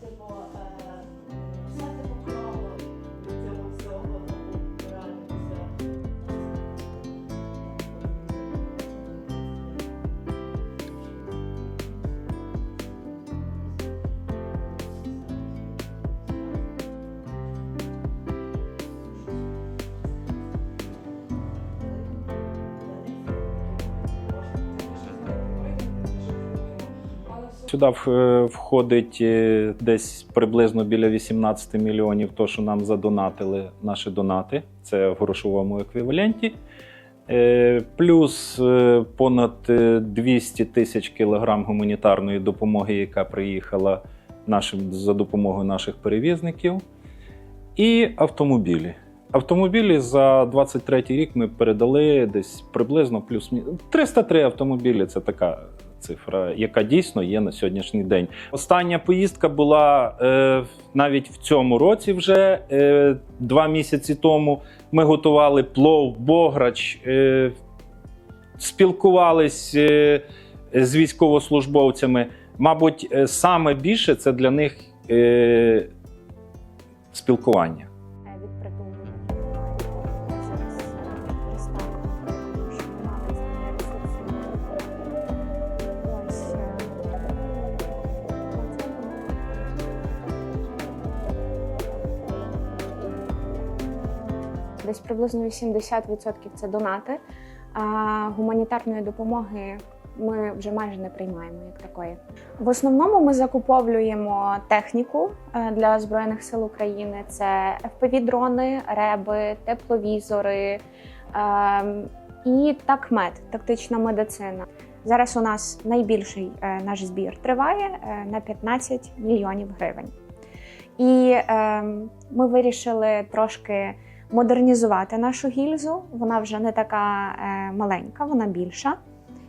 这波呃 Сюди е, входить е, десь приблизно біля 18 мільйонів, то, що нам задонатили наші донати, це в грошовому еквіваленті. Е, Плюс понад е, 200 тисяч кілограм гуманітарної допомоги, яка приїхала нашим, за допомогою наших перевізників. І автомобілі. Автомобілі за 23 рік ми передали десь приблизно плюс 303 автомобілі. Це така цифра, яка дійсно є на сьогоднішній день. Остання поїздка була е, навіть в цьому році, вже е, два місяці тому. Ми готували плов, бограч, е, спілкувались е, з військовослужбовцями. Мабуть, е, саме більше це для них е, спілкування. Десь приблизно 80% це донати. А гуманітарної допомоги ми вже майже не приймаємо як такої. В основному ми закуповуємо техніку е, для Збройних сил України: це FPV-дрони, реби, тепловізори ем, і такмед, тактична медицина. Зараз у нас найбільший е, наш збір триває е, на 15 мільйонів гривень. І ем, ми вирішили трошки модернізувати нашу гільзу. Вона вже не така е, маленька, вона більша.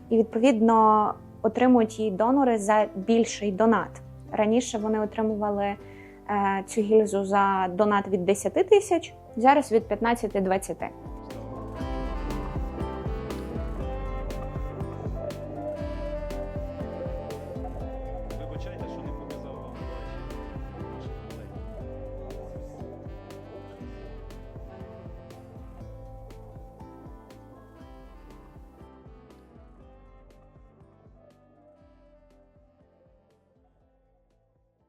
І відповідно отримують її донори за більший донат. Раніше вони отримували е, цю гільзу за донат від 10 тисяч, зараз від 15-20.